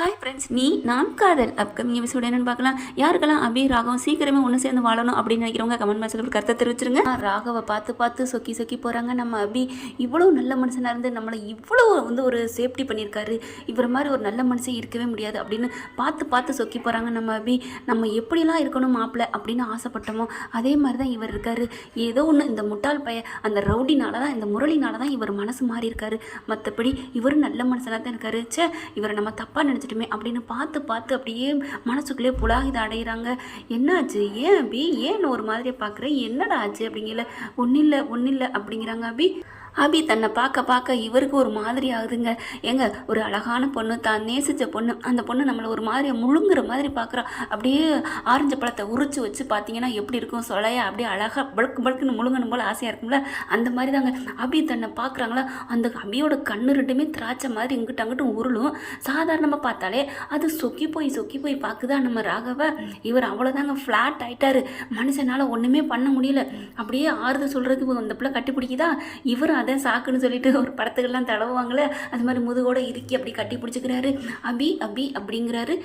Hi friends நீ நான் காதல். அப்கமிங் எபிசோட் என்னன்னு பார்க்கலாம். யாருக்கெல்லாம் அபி ராகவும் சீக்கிரமே ஒன்று சேர்ந்து வாழணும் அப்படின்னு நினைக்கிறவங்க கமெண்ட் பாக்ஸில் ஒரு கருத்தை தெரிவிச்சிருங்க. ராகவை பார்த்து பார்த்து சொக்கி சொக்கி போகிறாங்க நம்ம அபி இவ்வளோ நல்ல மனுஷனாக இருந்து நம்மளை இவ்வளோ வந்து ஒரு சேஃப்டி பண்ணியிருக்காரு. இவர மாதிரி ஒரு நல்ல மனுஷன் இருக்கவே முடியாது அப்படின்னு பார்த்து பார்த்து சொக்கி போகிறாங்க நம்ம அபி நம்ம எப்படிலாம் இருக்கணும் மாப்பிள்ள அப்படின்னு ஆசைப்பட்டோமோ அதே மாதிரி தான் இவர் இருக்காரு. ஏதோ ஒன்று இந்த முட்டாள் பைய அந்த ரவுடினால தான் இந்த முரளினால தான் இவர் மனசு மாறி இருக்காரு மற்றபடி இவரும் நல்ல மனுஷனாக தான் இருக்காரு. சே இவரை நம்ம தப்பாக நினச்சிட்டுமே அப்படின்னு பார்த்து பார்த்து அப்படியே மனசுக்குள்ளே புலாகித அடைகிறாங்க என்னாச்சு? ஏன் அபி? ஏன் ஒரு மாதிரி பார்க்குறேன் என்னடா ஆச்சு அப்படிங்கல ஒன்றும் இல்லை ஒன்றும் இல்லை அப்படிங்கிறாங்க அபி. அபி தன்னை பார்க்க பார்க்க இவருக்கு ஒரு மாதிரி ஆகுதுங்க. ஏங்க ஒரு அழகான பொண்ணு தான் நேசித்த பொண்ணு அந்த பொண்ணு நம்மளை ஒரு மாதிரி முழுங்குற மாதிரி பார்க்குறா. அப்படியே ஆரஞ்சு பழத்தை உரிச்சு வச்சு பார்த்தீங்கன்னா எப்படி இருக்கும்? சொலையா அப்படியே அழகாக பழுக்கு பழுக்குன்னு முழுங்கணும் போல் ஆசையாக இருக்கும்ல? அந்த மாதிரி தாங்க. அபி தன்னை பார்க்குறாங்களா? அந்த அபியோட கண்ணு ரெண்டுமே திராட்சை மாதிரி இங்கிட்ட அங்கிட்டும் உருளும். சாதாரணமாக பார்த்தாலே அது சொக்கி போய் சொக்கி போய் பார்க்குதா நம்ம ராகவ? இவர் அவ்வளோதாங்க ஃப்ளாட் ஆயிட்டாரு. மனுஷனால் ஒன்றுமே பண்ண முடியல. அப்படியே ஆறுதல் சொல்கிறதுக்கு அந்த பிள்ளை கட்டிப்பிடிக்குதா? இவர் அதை சாக்குன்னு சொல்லிட்டு ஒரு படத்துக்கெல்லாம் தடவுவாங்களே அது மாதிரி முதுகோட இறுக்கி அப்படி கட்டி பிடிச்சிக்கிறாரு. அபி அபி அப்படிங்கிறாரு.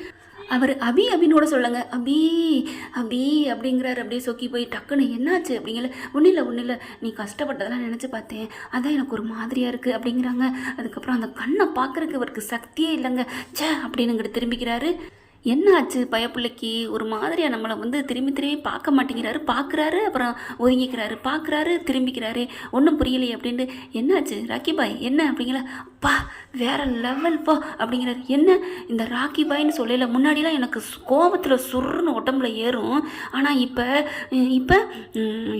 அவர் அபி அபினோட சொல்லுங்க. அபி அபி அப்படிங்கிறாரு. அப்படியே சொக்கி போய் டக்குன்னு என்னாச்சு அப்படிங்கல. ஒன்றும் இல்லை ஒன்றும் இல்லை நீ கஷ்டப்பட்டதெல்லாம் நினச்சி பார்த்தேன். அதான் எனக்கு ஒரு மாதிரியாக இருக்குது அப்படிங்கிறாங்க. அதுக்கப்புறம் அந்த கண்ணை பார்க்குறக்கு அவருக்கு சக்தியே இல்லைங்க. ச்சே அப்படின்னு இங்கிட்டு என்னாச்சு? பயப்பிள்ளைக்கு ஒரு மாதிரியாக நம்மளை வந்து திரும்பி திரும்பி பார்க்க மாட்டேங்கிறாரு. பார்க்குறாரு அப்புறம் ஒதுங்கிக்கிறாரு. பார்க்குறாரு திரும்பிக்கிறாரு. ஒன்றும் புரியலையே அப்படின்ட்டு என்னாச்சு? ராக்கி பாய் என்ன? அப்படிங்கிற அப்பா வேற லெவல் போ அப்படிங்கிறாரு. என்ன? இந்த ராக்கி பாய்னு சொல்லல. முன்னாடிலாம் எனக்கு கோபத்தில் சுருன்னு உடம்புல ஏறும். ஆனால் இப்போ இப்போ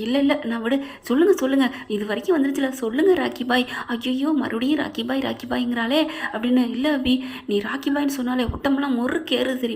இல்லை இல்லை. நான் விடு. சொல்லுங்கள் சொல்லுங்கள் இது வரைக்கும் வந்துருச்சுல. சொல்லுங்கள் ராக்கி பாய். ஐயோ மறுபடியும் ராக்கி பாய் ராக்கி பாய்ங்கிறாளே. அப்படின்னு இல்லை அபி நீ ராக்கி பாய்னு சொன்னாலே உடம்புலாம் முறுக்கு ஏறுது தெரியுமா?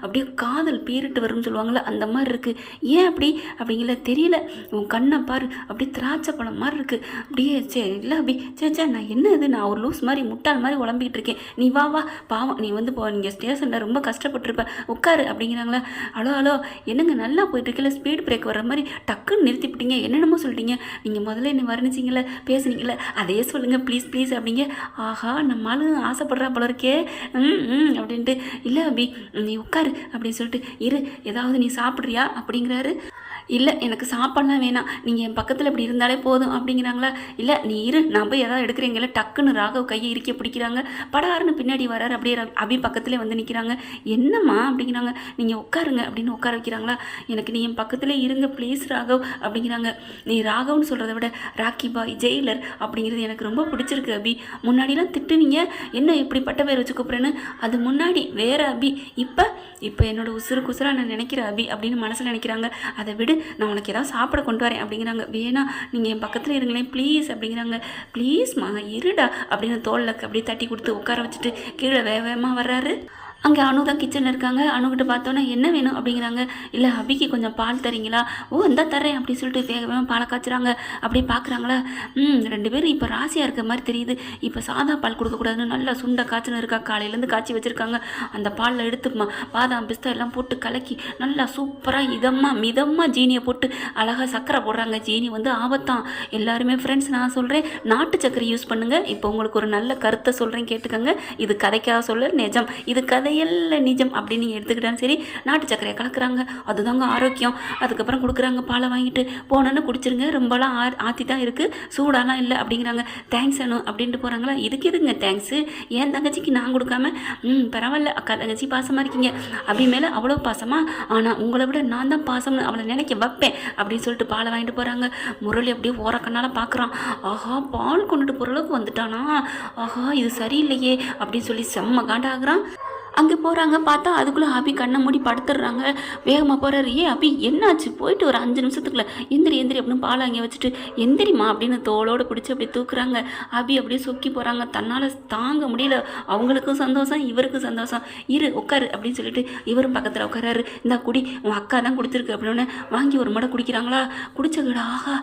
அப்படியே காதல் பீரிட்டு வரும்னு சொல்லுவாங்கள்ல அந்த மாதிரி இருக்குது ஏன் அப்படி? அப்படிங்கல தெரியல. உன் கண்ணை பாரு. அப்படியே திராட்சை பழம் மாதிரி இருக்குது அப்படியே சே இல்லை அபி சே சே நான் என்ன இது? நான் ஒரு லூஸ் மாதிரி முட்டாள் மாதிரி உழம்பிக்கிட்டு இருக்கேன். நீ வா வா. பாவம் நீ வந்து போ நீங்கள் ஸ்டேஷனில் ரொம்ப கஷ்டப்பட்டுருப்ப. உட்காரு அப்படிங்கிறாங்களா? Hello hello. என்னங்க நல்லா போயிட்டுருக்கல ஸ்பீடு ஸ்பீட் பிரேக் வர்ற மாதிரி டக்குன்னு நிறுத்திவிட்டீங்க என்னென்னமோ சொல்லிட்டீங்க. நீங்கள் முதல்ல என்ன வர்ணிச்சிங்களே பேசுனீங்களே அதே சொல்லுங்கள் ப்ளீஸ் ப்ளீஸ் அப்படிங்க. ஆஹா நம்மளும் ஆசைப்படுறா போல இருக்கே. ம் ம் அப்படின்ட்டு. இல்லை அபி. நீ உட்காரு அப்படின்னு சொல்லிட்டு இரு ஏதாவது நீ சாப்பிட்றியா? அப்படிங்கிறாரு. இல்லை எனக்கு சாப்பாடுலாம் வேணாம். நீங்கள் என் பக்கத்தில் இப்படி இருந்தாலே போதும் அப்படிங்கிறாங்களா? இல்லை நீ இரு. நான் போய் ஏதாவது எடுக்கிறீங்களா டக்குன்னு ராகவ் கையை இறுக்கி பிடிக்கிறாங்க. படாருன்னு பின்னாடி வராரு. அப்படியே அபி பக்கத்துலேயே வந்து நிற்கிறாங்க என்னம்மா? அப்படிங்கிறாங்க. நீங்கள் உட்காருங்க அப்படின்னு உட்கார வைக்கிறாங்களா? எனக்கு நீ என் பக்கத்தில் இருங்க ப்ளீஸ் ராகவ் அப்படிங்கிறாங்க. நீ ராகவ்னு சொல்கிறத விட ராக்கி பாய் ஜெயிலர் அப்படிங்கிறது எனக்கு ரொம்ப பிடிச்சிருக்கு அபி. முன்னாடிலாம் திட்டுவீங்க. என்ன இப்படி பட்ட பேர் வச்சு கூப்பிட்றேன்னு? அது முன்னாடி வேற அபி. இப்போ இப்போ என்னோட உசுறு குசுராக நான் நினைக்கிற அபி அப்படின்னு மனசில் நினைக்கிறாங்க. அதை விடு நான் உனக்கு ஏதாவது சாப்பிட கொண்டு வரேன் அப்படிங்கிறாங்க. வேணாம் நீங்கள் என் பக்கத்தில் இருங்களேன் ப்ளீஸ் அப்படிங்கிறாங்க. ப்ளீஸ்மா இருடா அப்படின்னு தோளில் அப்படியே தட்டி கொடுத்து உட்கார வச்சுட்டு கீழே வேக வேகமாக வர்றாரு. அங்கே அனு தான் கிச்சனில் இருக்காங்க. அணுகிட்ட பார்த்தோன்னே என்ன வேணும்? அப்படிங்கிறாங்க. இல்லை அபிக்கு கொஞ்சம் பால் தரீங்களா? ஓ இந்த தரேன் அப்படின்னு சொல்லிட்டு வேக வேகமாக பாலை காய்ச்சுறாங்க. அப்படியே பார்க்குறாங்களா? ம் ரெண்டு பேரும் இப்போ ராசியாக இருக்க மாதிரி தெரியுது. இப்போ சாதா பால் கொடுக்கக்கூடாதுன்னு நல்லா சுண்டை காய்ச்சல் இருக்கா? காலையிலேருந்து காய்ச்சி வச்சுருக்காங்க. அந்த பாலில் எடுத்துக்குமா பாதாம் பிஸ்தா எல்லாம் போட்டு கலக்கி நல்லா சூப்பராக இதமாக மிதமாக ஜீனியை போட்டு அழகாக சர்க்கரை போடுறாங்க. ஜீனி வந்து ஆபத்தான். எல்லாருமே ஃப்ரெண்ட்ஸ் நான் சொல்கிறேன் நாட்டு சர்க்கரை யூஸ் பண்ணுங்கள் இப்போ உங்களுக்கு ஒரு நல்ல கருத்தை சொல்கிறேன் கேட்டுக்கோங்க. இது கதைக்காக சொல்ல நிஜம். இது கதை கதையல்ல நிஜம் அப்படின்னு நீங்கள் எடுத்துக்கிட்டாலும் சரி நாட்டு சர்க்கரையை கலக்குறாங்க. அதுதாங்க ஆரோக்கியம். அதுக்கப்புறம் கொடுக்குறாங்க பாலை வாங்கிட்டு. போனோன்னு குடிச்சிருங்க. ரொம்பலாம் ஆ ஆற்றி தான் இருக்குது சூடாலாம் இல்லை அப்படிங்கிறாங்க. தேங்க்ஸ் அனு அப்படின்ட்டு போகிறாங்களா இதுக்கு எதுங்க தேங்க்ஸு என் தங்கச்சிக்கு நான் கொடுக்காம? ம் பரவாயில்ல. அக்கா தங்கச்சி பாசமாக இருக்கீங்க. அப்படி மேலே அவ்வளோ பாசமாக ஆனால் உங்களை விட நான் தான் பாசம்னு அவளை நினைக்க வைப்பேன் அப்படின்னு சொல்லிட்டு பாலை வாங்கிட்டு போகிறாங்க முரளி அப்படியே ஓரக்கண்ணால் பார்க்குறான் ஆஹா பால் கொண்டுட்டு போகிற அளவுக்கு வந்துட்டானா? ஆஹா இது சரியில்லையே அப்படின்னு சொல்லி செம்ம காண்டாகிறான். அங்கே போகிறாங்க பார்த்தா அதுக்குள்ளே அபி கண்ணை மூடி படுத்துடுறாங்க. வேகமாக போகிறாரு ஏ அபி என்னாச்சு? போயிட்டு ஒரு அஞ்சு நிமிஷத்துக்குள்ளே எந்திரி எந்திரி அப்படின்னு பாலை அங்கே வச்சுட்டு எந்திரிமா அப்படின்னு தோளோடு பிடிச்சி அப்படி தூக்குறாங்க. அபி அப்படியே சொக்கி போகிறாங்க தன்னால் தாங்க முடியல. அவங்களுக்கும் சந்தோஷம் இவருக்கும் சந்தோஷம். இரு உட்காரு அப்படின்னு சொல்லிட்டு இவரும் பக்கத்தில் உட்காராரு. இந்த குடி உன் அக்கா தான் கொடுத்துருக்கு அப்படின்னு வாங்கி ஒரு மடை குடிக்கிறாங்களா? குடிச்ச ஆஹா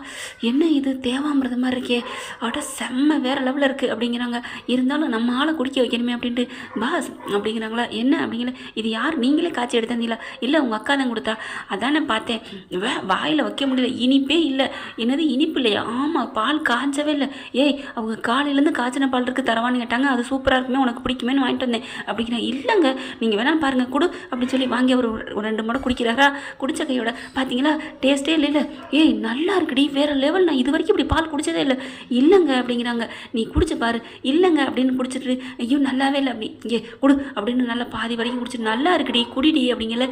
என்ன இது? தேவாமிரத மாதிரி இருக்கே. அட செம்ம வேற லெவலில் இருக்குது அப்படிங்கிறாங்க. இருந்தாலும் நம்ம ஆளை குடிக்க வைக்கணுமே அப்படின்ட்டு பாஸ் அப்படிங்கிறாங்களா? அப்படிங்கிறாங்களா என்ன அப்படிங்கிற இது யார்? நீங்களே காய்ச்சி எடுத்தீங்களா இல்லை உங்கள் அக்கா தான் கொடுத்தா? அதான் நான் பார்த்தேன். வே வாயில் வைக்க முடியல. இனிப்பே இல்லை. என்னது இனிப்பு இல்லையா? ஆமாம் பால் காய்ச்சவே இல்லை. ஏய் அவங்க காலையிலேருந்து காய்ச்சின பால் இருக்குது தரவான்னு கேட்டாங்க. அது சூப்பராக இருக்குமே உனக்கு பிடிக்குமேன்னு வாங்கிட்டு வந்தேன். அப்படிங்கிற இல்லைங்க நீங்கள் வேணாலும் பாருங்கள் கொடு அப்படின்னு சொல்லி வாங்கி அவர் ஒரு ரெண்டு முறை குடிக்கிறாரா? குடிச்ச கையோட பார்த்தீங்களா டேஸ்ட்டே இல்லை இல்லை ஏய் நல்லா இருக்குடி. வேறு லெவல் நான் இது வரைக்கும் இப்படி பால் குடிச்சதே இல்லை. இல்லைங்க அப்படிங்கிறாங்க. நீ குடிச்சு பாரு. இல்லைங்க அப்படின்னு குடிச்சிட்டு ஐயோ நல்லாவே இல்லை அப்படி. ஏ குடு அப்படின்னு நல்லா பாதி வரைக்கும் குடிச்சிட்டு நல்லா இருக்குடி குடிடி அப்படிங்கல.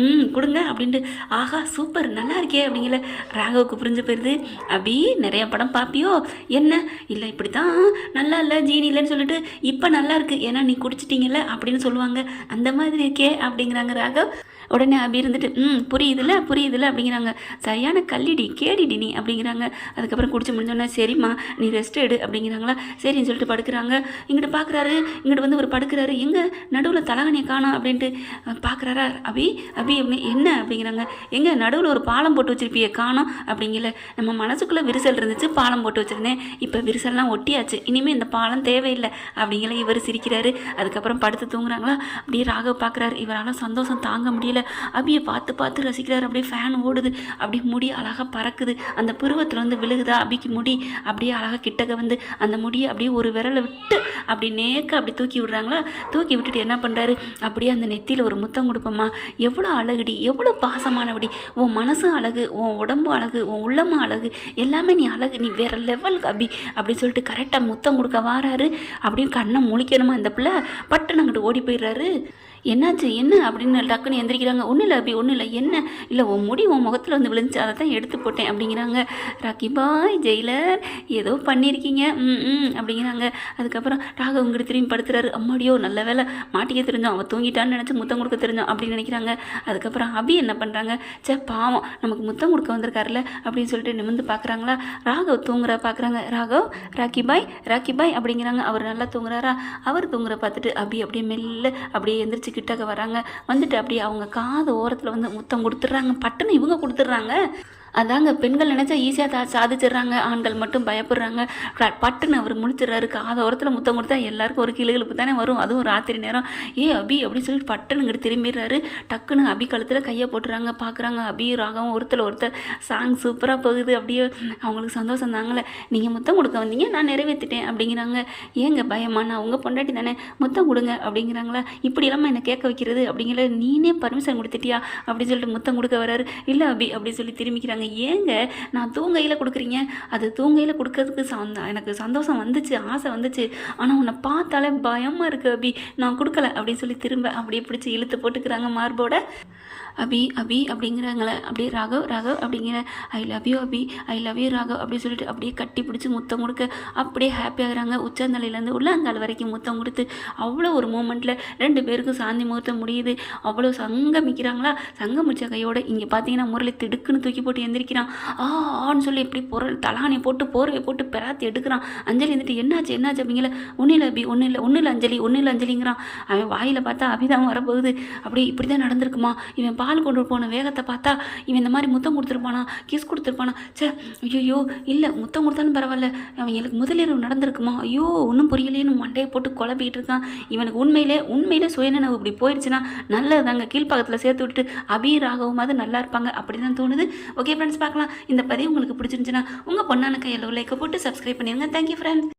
ம் கொடுங்க அப்படின்ட்டு. ஆஹா சூப்பர் நல்லா இருக்கே அப்படிங்கல. ராகவுக்கு புரிஞ்சு போயிருது. அபி நிறைய படம் பார்ப்பியோ என்ன? இல்லை இப்படி தான் நல்லா இல்லை ஜீனி இல்லைன்னு சொல்லிட்டு இப்போ நல்லா இருக்கு. ஏன்னா நீ குடிச்சிட்டிங்கல்ல அப்படின்னு சொல்லுவாங்க. அந்த மாதிரி இருக்கே அப்படிங்கிறாங்க ராகவ். உடனே அபி இருந்துட்டு ம் புரியுதுல புரியுதுல அப்படிங்கிறாங்க. சரியான கல்லிடி கேடிடி நீ அப்படிங்கிறாங்க. அதுக்கப்புறம் குடிச்சு முடிஞ்சோடனே சரிம்மா நீ ரெஸ்ட் எடு அப்படிங்கிறாங்களா. சரின்னு சொல்லிட்டு படுக்கிறாங்க. இங்கிட்டு பார்க்குறாரு இங்கிட்டு வந்து ஒரு படுக்கிறாரு. எங்கே நடுவில் தலகணியை காணோம் அப்படின்ட்டு பார்க்குறாரா அபி அபி அப்படின்னு என்ன? அப்படிங்கிறாங்க. எங்கே நடுவில் ஒரு பாலம் போட்டு வச்சிருப்பியே காணோம் அப்படிங்கல. நம்ம மனசுக்குள்ளே விரிசல் இருந்துச்சு பாலம் போட்டு வச்சுருந்தேன். இப்போ விரிசல்லாம் ஒட்டியாச்சு. இனிமேல் இந்த பாலம் தேவையில்லை அப்படிங்கிற இவர் சிரிக்கிறாரு. அதுக்கப்புறம் படுத்து தூங்குறாங்களா? அப்படியே ராகவ் பார்க்குறாரு இவரால் சந்தோஷம் தாங்க முடியல. அபியை பார்த்து பார்த்து ரசிக்கிறாரு. அப்படியே ஃபேன் ஓடுது. அப்படியே முடி அழகாக பறக்குது. அந்த புருவத்தில் வந்து விழுகுதா? அபிக்கு முடி அப்படியே அழகாக கிட்டக்க வந்து அந்த முடியை அப்படியே ஒரு விரலை விட்டு அப்படி நேக்க அப்படி தூக்கி விடுறாங்களா? தூக்கி விட்டுட்டு என்ன பண்ணுறாரு அப்படியே அந்த நெத்தியில் ஒரு முத்தம் கொடுப்போம்மா. எவ்வளோ அழகுடி. எவ்வளோ பாசமானபடி உன் மனசும் அழகு. உன் உடம்பும் அழகு. உன் உள்ளமும் அழகு. எல்லாமே நீ அழகு. நீ வேற லெவல் அபி. அப்படின்னு சொல்லிட்டு கரெக்டாக முத்தம் கொடுக்க வாராரு. அப்படியே கண்ணை முழிக்கணுமா இந்த பிள்ளை? பட்டுன்னு அங்கிட்டு ஓடி போயிடுறாரு. என்னாச்சு? என்ன? அப்படின்னு டக்குன்னு எந்திரிக்கிறாங்க. ஒன்றும் இல்லை அபி ஒன்றும் இல்லை. என்ன? இல்லை உன் முடி உன் முகத்தில் வந்து விழுந்துச்சு. அதை தான் எடுத்து போட்டேன் அப்படிங்கிறாங்க. ராக்கி பாய் ஜெயிலர் ஏதோ பண்ணியிருக்கீங்க ம் ம் அப்படிங்கிறாங்க. அதுக்கப்புறம் ராகவ் உங்களுக்கு திரும்பி படுத்துறாரு. அம்மாடியோ நல்ல வேலை மாட்டிக்க தெரிஞ்சோம் அவன் தூங்கிட்டான்னு நினச்சி முத்தம் கொடுக்க தெரிஞ்சோம் அப்படின்னு நினைக்கிறாங்க. அதுக்கப்புறம் அபி என்ன பண்ணுறாங்க சே பாவம். நமக்கு முத்தம் கொடுக்க வந்திருக்காருல அப்படின்னு சொல்லிட்டு நிமிந்து பார்க்குறாங்களா ராகவ் தூங்குற பார்க்குறாங்க ராகவ் ராக்கி பாய் ராக்கி பாய் அப்படிங்கிறாங்க. அவர் நல்லா தூங்குறாரா? அவர் தூங்குற பார்த்துட்டு அபி அப்படியே மெல்ல அப்படியே எந்திரிச்சு கிட்டக்க வராங்க. வந்துட்டு அப்படியே அவங்க காது ஓரத்தில் வந்து முத்தம் கொடுத்துட்றாங்க. பட்டுன்னு இவங்க கொடுத்துட்றாங்க. அதாங்க பெண்கள் நினச்சா ஈஸியாக தா சாதிச்சிடுறாங்க. ஆண்கள் மட்டும் பயப்படுறாங்க. பட்டுன்னு அவர் முடிச்சிடுறாரு காதோரத்தில் முத்தம் கொடுத்தா எல்லாருக்கும் ஒரு கிளுகிழப்பு தானே வரும். அதுவும் ராத்திரி நேரம். ஏ அபி அப்படின்னு சொல்லிட்டு பட்டுன்னு இங்கே திரும்பிடுறாரு. டக்குன்னு அபி கழுத்தில் கையை போட்டுறாங்க. பார்க்குறாங்க அபி ராகவும் ஒருத்தர் ஒருத்தர். சாங் சூப்பராக போகுது. அப்படியே அவங்களுக்கு சந்தோஷம் தாங்களே நீங்கள் முத்தம் கொடுக்க வந்தீங்க நான் நிறைவேற்றிட்டேன் அப்படிங்கிறாங்க. ஏங்க பயமா? நான் உங்கள் பொண்டாட்டி தானே. முத்தம் கொடுங்க அப்படிங்கிறாங்களா. இப்படி இல்லாமல் என்னை கேட்க வைக்கிறது? அப்படிங்கிற நீனே பர்மிஷன் கொடுத்துட்டியா? அப்படின்னு சொல்லிட்டு முத்தம் கொடுக்க வராரு. இல்லை அபி அப்படி சொல்லி திரும்பிக்கிறாங்க. ஏங்க நான் தூங்கையில் கொடுக்குறீங்க? அது தூங்கையில் கொடுக்கறதுக்கு சந்த எனக்கு சந்தோஷம் வந்துச்சு ஆசை வந்துச்சு. ஆனால் உன்னை பார்த்தாலே பயமாக இருக்குது அபி. நான் கொடுக்கல அப்படின்னு சொல்லி திரும்ப அப்படியே பிடிச்சி இழுத்து போட்டுக்கிறாங்க மார்போட. அபி அபி அப்படிங்கிறாங்களே. அப்படியே ராகவ் ராகவ் அப்படிங்கிற I love you Abhi. I love you Raghav. அப்படி சொல்லிட்டு அப்படியே கட்டி பிடிச்சி முத்தம் கொடுக்க அப்படியே ஹாப்பி ஆகுறாங்க. உச்சந்தலையிலேருந்து உள்ளங்கால் வரைக்கும் முத்தம் கொடுத்து அவ்வளோ ஒரு மூமெண்ட்டில் ரெண்டு பேருக்கும் சாந்தி முகூர்த்தம் முடியுது. அவ்வளோ சங்கமிக்கிறாங்களா? சங்கமிச்ச கையோடு இங்கே பார்த்தீங்கன்னா முரளி திடுக்குன்னு தூக்கி போட்டு எந்திரிக்கிறான். ஆ ஆன்னு சொல்லி இப்படி பொருள் தலானை போட்டு போர்வையை போட்டு பெறாத்தி எடுக்கிறான். அஞ்சலி வந்துட்டு என்னாச்சு என்னாச்சு? அப்படிங்கிற ஒன்றும் இல்லை அபி. ஒன்றும் இல்லை. ஒன்றும் இல்லை அஞ்சலி. ஒன்றும் இல்லை அஞ்சலிங்கிறான். அவன் வாயில் பார்த்தா அபிதான் வரப்போகுது. அப்படி இப்படி தான் நடந்திருக்குமா? இவன் பால் கொண்டு போன வேகத்தை பார்த்தா இவன் இந்த மாதிரி முத்தம் கொடுத்துருப்பானா? கிஸ் கொடுத்துருப்பானா? ச்சே ஐயோ இல்லை முத்தம் கொடுத்தாலும் பரவாயில்ல. அவன் எனக்கு முதலிரவு நடந்திருக்குமா? ஐயோ ஒன்றும் புரியலையேன்னு மண்டையை போட்டு குழப்பிக்கிட்டு இருக்கான். இவனுக்கு உண்மையிலே உண்மையிலே சுயநினைவு இப்படி போயிடுச்சுன்னா நல்லதாங்க கீழ்ப்பாக்கத்தில் சேர்த்து விட்டு அபி ராகவமாவது நல்லா இருப்பாங்க. அப்படி தான் தோணுது. ஓகே ஃப்ரெண்ட்ஸ் பார்க்கலாம். இந்த பதிவு உங்களுக்கு பிடிச்சிருந்துச்சுன்னா உங்கள் பொண்ணான கையில் லைக்கை போட்டு சப்ஸ்கிரைப் பண்ணிடுங்க. Thank you friends